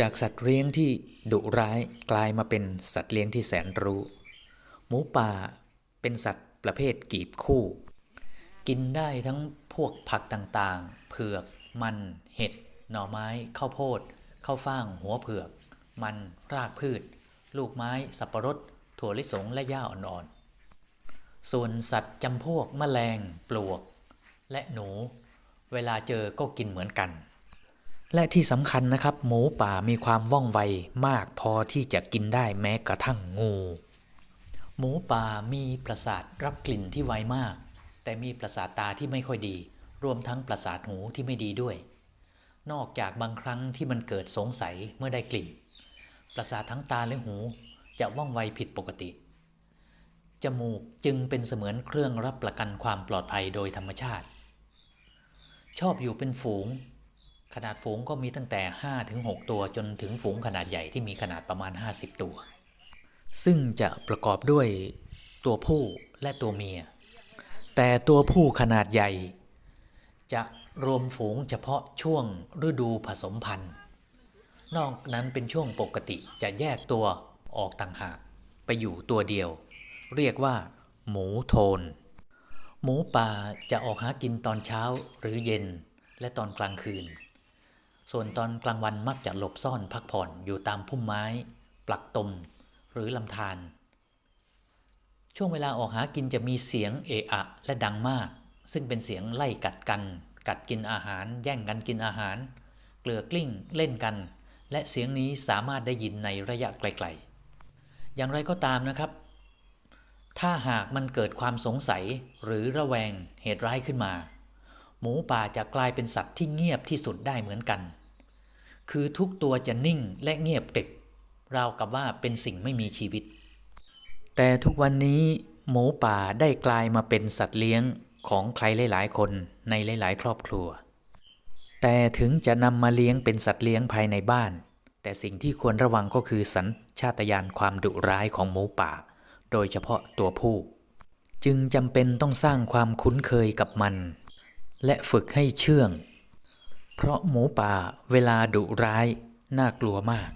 จากสัตว์เลี้ยงที่ดุร้ายกลายมาเป็นสัตว์เลี้ยงที่แสนรู้ หมูป่าเป็นสัตว์ประเภทกีบคู่ กินได้ทั้งพวกผักต่างๆ เผือก มัน เห็ด หน่อไม้ ข้าวโพด ข้าวฟ่าง หัวเผือก มัน รากพืช ลูกไม้ สับปะรด ถั่วลิสง และหญ้าอ่อนๆ ส่วนสัตว์จำพวกแมลง ปลวก และหนู เวลาเจอก็กินเหมือนกัน และที่สำคัญนะครับ หมูป่ามีความว่องไวมากพอที่จะกินได้แม้กระทั่งงู หมูป่ามีประสาทรับกลิ่นที่ไวมาก แต่มีประสาทตาที่ไม่ค่อยดี รวมทั้งประสาทหูที่ไม่ดีด้วย นอกจากบางครั้งที่มันเกิดสงสัยเมื่อได้กลิ่น ประสาททั้งตาและหูจะว่องไวผิดปกติ จมูกจึงเป็นเสมือนเครื่องรับประกันความปลอดภัยโดยธรรมชาติ ชอบอยู่เป็นฝูง ขนาดฝูงก็มีตั้งแต่5ถึง6ตัวจนถึงฝูงขนาดใหญ่ที่มีขนาดประมาณ 50 ตัว ซึ่งจะประกอบด้วยตัวผู้และตัวเมีย แต่ตัวผู้ขนาดใหญ่ จะรวมฝูงเฉพาะช่วงฤดูผสมพันธุ์ นอกนั้นเป็นช่วงปกติจะแยกตัวออกต่างหากไปอยู่ตัวเดียว เรียกว่า หมูโทน หมูป่าจะออกหากินตอนเช้าหรือเย็นและตอนกลางคืน ส่วนตอนกลางวันมักจะหลบซ่อนพักผ่อนอยู่ตามพุ่มไม้ ปลักตม หรือลำธารช่วงเวลาออกหากินจะมีเสียงเอะอะและดังมาก ซึ่งเป็นเสียงไล่กัดกัน กัดกินอาหาร แย่งกันกินอาหาร เกลือกลิ้งเล่นกัน และเสียงนี้สามารถได้ยินในระยะไกลๆ อย่างไรก็ตามนะครับ ถ้าหากมันเกิดความสงสัยหรือระแวงเหตุร้ายขึ้นมา หมูป่าจะกลายเป็นสัตว์ที่เงียบที่สุดได้เหมือนกัน คือทุกตัวจะนิ่งและเงียบกริบ ราวกับว่าเป็นสิ่งไม่มีชีวิต แต่ทุกวันนี้หมูป่าได้กลายมาเป็นสัตว์เลี้ยงของใครหลายๆ คนในหลาย ๆ ครอบครัว แต่ถึงจะนำมาเลี้ยงเป็นสัตว์เลี้ยงภายในบ้าน แต่สิ่งที่ควรระวังก็คือสัญชาตญาณความดุร้ายของหมูป่า โดยเฉพาะตัวผู้ จึงจำเป็นต้องสร้างความคุ้นเคยกับมัน และฝึกให้เชื่อง เพราะหมูป่าเวลาดุร้ายน่ากลัวมาก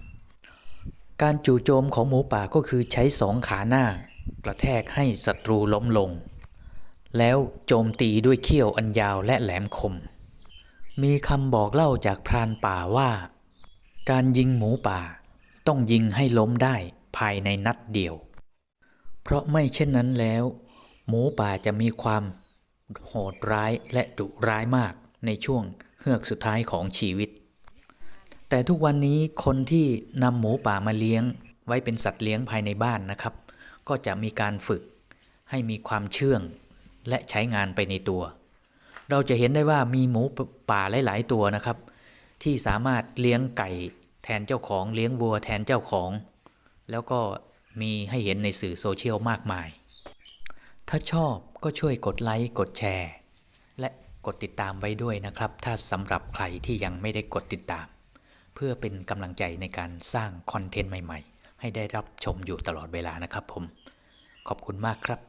การจู่โจมของหมูป่าก็คือใช้สองขาหน้า กระแทกให้ศัตรูล้มลง แล้วโจมตีด้วยเขี้ยวอันยาวและแหลมคม มีคำบอกเล่าจากพรานป่าว่า การยิงหมูป่าต้องยิงให้ล้มได้ภายในนัดเดียว เพราะไม่เช่นนั้นแล้ว หมูป่าจะมีความ โหดร้ายและดุร้ายมากในช่วงเฮือกสุดท้ายของชีวิต แต่ทุกวันนี้คนที่นำหมูป่ามาเลี้ยง ไว้เป็นสัตว์เลี้ยงภายในบ้านนะครับ ก็จะมีการฝึกให้มีความเชื่องและใช้งานไปในตัว เราจะเห็นได้ว่ามีหมูป่าหลาย ๆ ตัวนะครับ ที่สามารถเลี้ยงไก่แทนเจ้าของเลี้ยงวัวแทนเจ้าของ แล้วก็มีให้เห็นในสื่อโซเชียลมากมาย ถ้าชอบ ก็ช่วยกดไลค์กดแชร์ และกดติดตามไว้ด้วยนะครับ ถ้าสำหรับใครที่ยังไม่ได้กดติดตาม เพื่อเป็นกำลังใจในการสร้างคอนเทนต์ใหม่ ๆ ให้ได้รับชมอยู่ตลอดเวลานะครับผม ขอบคุณมากครับ